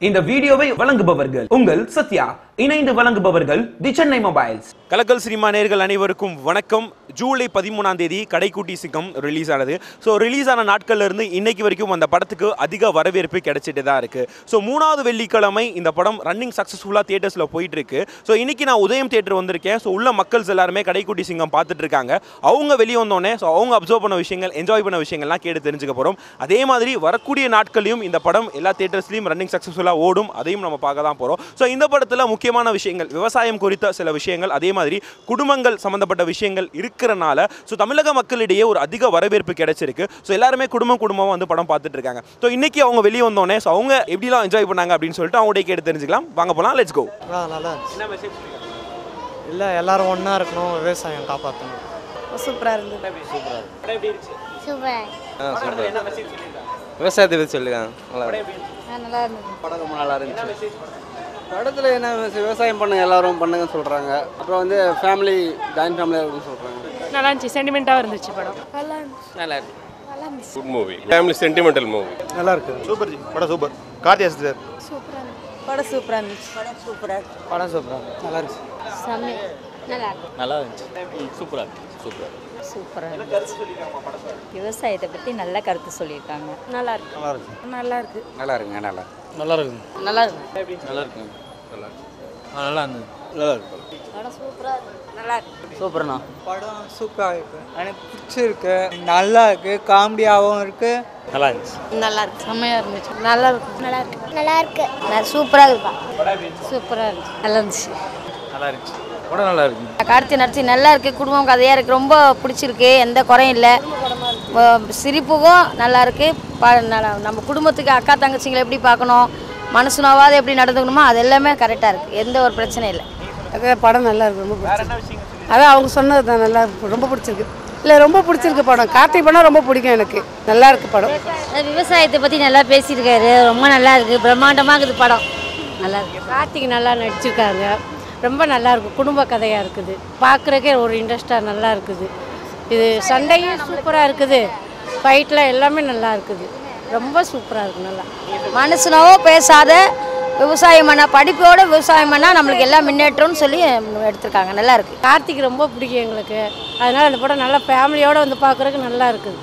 இந்த வீடியோவை வழங்குபவர்கள் உங்கள் சத்யா இணைந்து வழங்குபவர்கள் தி சென்னை மொபைல்ஸ். கலக்கல் சினிமா நேர்கள் அனைவருக்கும் வணக்கம். ஜூலை பதிமூணாம் தேதி கடைக்குட்டி சிங்கம் ரிலீஸ் ஆனது. ஸோ ரிலீஸ் ஆன நாட்கள்ல இருந்து இன்னைக்கு வரைக்கும் அந்த படத்துக்கு அதிக வரவேற்பு கிடைச்சிட்டு தான் இருக்கு. ஸோ மூணாவது வெள்ளிக்கிழமை இந்த படம் ரன்னிங் சக்ஸஸ்ஃபுல்லாக தியேட்டர்ஸில் போயிட்டு இருக்கு ஸோ இன்னைக்கு நான் உதயம் தியேட்டர் வந்திருக்கேன். ஸோ உள்ள மக்கள்ஸ் எல்லாருமே கடைக்குட்டி சிங்கம் பார்த்துட்டு இருக்காங்க அவங்க வெளியே வந்தோடனே ஸோ அவங்க அப்சர்வ் பண்ண விஷயங்கள் என்ஜாய் பண்ண விஷயங்கள்லாம் கேட்டு தெரிஞ்சுக்க போகிறோம் அதே மாதிரி வரக்கூடிய நாட்களையும் இந்த படம் எல்லா தியேட்டர்ஸ்லையும் ரன்னிங் சக்ஸஸ்ஃபுல்லாக ஓடும். அதையும் நம்ம பார்க்க தான் போகிறோம் ஸோ இந்த படத்தில் முக்கியமான விஷயங்கள் விவசாயம் குறித்த சில விஷயங்கள் அதே மாதிரி குடும்பங்கள் சம்மந்தப்பட்ட விஷயங்கள் இருக்கிறனால ஸோ தமிழக மக்களிடையே ஒரு அதிக வரவேற்பு கிடைச்சிருக்கு. ஸோ எல்லாருமே குடும்பம் குடும்பமாக வந்து படம் பார்த்துட்டு இருக்காங்க ஸோ இன்னைக்கு அவங்க வெளியே வந்தோடனே ஸோ அவங்க எப்படிலாம் என்ஜாய் பண்ணாங்க அப்படின்னு சொல்லிட்டு அவங்களுடைய கேட்டு தெரிஞ்சுக்கலாம். வாங்க போகலாம் லெட்ஸ் கோ நல்லா இல்லை எல்லாரும் ஒன்றா இருக்கணும் விவசாயம் காப்பாற்றணும் சூப்பராக இருந்தது. விவசாயத்தை பற்றி சொல்லிருக்காங்க நல்லா இருக்கு. நல்லா இருந்தது. படம் ரொம்ப நல்லா இருந்துச்சு. படத்தில் என்ன விவசா- விவசாயம் பண்ணுங்க எல்லாரும் பண்ணுங்கன்னு சொல்கிறாங்க அப்புறம் வந்து ஃபேமிலி ஜாயின்ட் ஃபேமிலியாக இருக்குன்னு சொல்கிறாங்க நல்லா இருந்துச்சு. சென்டிமெண்ட்டாக இருந்துச்சு படம். நல்லா இருந்துச்சு. நல்லா இருக்கு. நல்லா இருந்துச்சு. Good movie family sentimental movie நல்லா இருக்கு. சூப்பர் ஜி. படம் சூப்பர். கார்த்தியா சார். சூப்பராக இருந்துச்சு. படம் சூப்பராக இருந்துச்சு. படம் சூப்பராக படம் சூப்பராக நல்லா இருந்துச்சு. செம்ம நல்லா இருக்கு. நல்லா இருந்துச்சு. சூப்பராக இருக்கு. சூப்பராக சூப்பராக இருந்துச்சு. விவசாயத்தை பற்றி நல்ல கருத்து சொல்லியிருக்காங்க. நல்லா இருக்கு. நல்லா இருக்கு. நல்லா இருக்கு. நல்லா இருக்குங்க நல்லா நல்லா இருக்கு நல்லா இருக்கு. நல்லா இருக்குங்க. நல்லா இருந்தது நல்லா இருக்கு சூப்பராக நல்லா இருக்கு சூப்பர்ண்ணா படம் சூப்பராக இருக்கு எனக்கு பிடிச்சிருக்கு நல்லா இருக்கு காமெடியாகவும் இருக்கு நல்லா இருந்துச்சு நல்லா இருக்கு செம்மையா இருந்துச்சு நல்லா இருக்கு நல்லா இருக்கு நல்லா இருக்கு சூப்பராக இருக்கா சூப்பராக இருந்துச்சு நல்லா இருந்துச்சு நல்லா இருந்துச்சு படம் நல்லா இருக்கு கார்த்தி நடிச்சு நல்லா இருக்கு குடும்பம் கதையாக இருக்கு ரொம்ப பிடிச்சிருக்கு எந்த குறையும் இல்லை அஹ் சிரிப்புக்கும் நல்லா இருக்கு நல்லா- நம்ம குடும்பத்துக்கு அக்கா தங்கச்சிங்களை எப்படி பார்க்கணும் மனசுனாவாது எப்படி நடந்துக்கணுமோ அது எல்லாமே கரெக்டாக இருக்குது எந்த ஒரு பிரச்சனையும் இல்லை. அது படம் நல்லா இருக்கு ரொம்ப பிடிச்சிருக்கு. அதான் அவங்க சொன்னது தான் நல்லா ரொம்ப பிடிச்சிருக்கு. இல்லை ரொம்ப பிடிச்சிருக்கு படம். கார்த்திக் படம் ரொம்ப பிடிக்கும் எனக்கு. நல்லா இருக்கு படம். விவசாயத்தை பற்றி நல்லா பேசியிருக்காரு. ரொம்ப நல்லா இருக்குது பிரம்மாண்டமாக இருக்குது படம். நல்லா இருக்கு. கார்த்திக் நல்லா நடிச்சிருக்காங்க. ரொம்ப நல்லா இருக்கு. குடும்ப கதையாக இருக்குது. பார்க்குறக்கே ஒரு இன்ட்ரெஸ்டாக நல்லா இருக்குது. இது சண்டையும் சூப்பராக இருக்குது. ஃபைட்டில் எல்லாமே நல்லா இருக்குது. ரொம்ப சூப்பராக இருக்கு நல்லா. மனசுனாவோ பேசாத விவசாயம் பண்ணால் படிப்போட விவசாயம் பண்ணால் நம்மளுக்கு எல்லாம் முன்னேற்றம்னு சொல்லி எடுத்திருக்காங்க. நல்லா இருக்கு. கார்த்திக் ரொம்ப பிடிக்கும் எங்களுக்கு. அதனால் அந்த படம் நல்லா ஃபேமிலியோடு வந்து பார்க்குறதுக்கு நல்லா இருக்குது.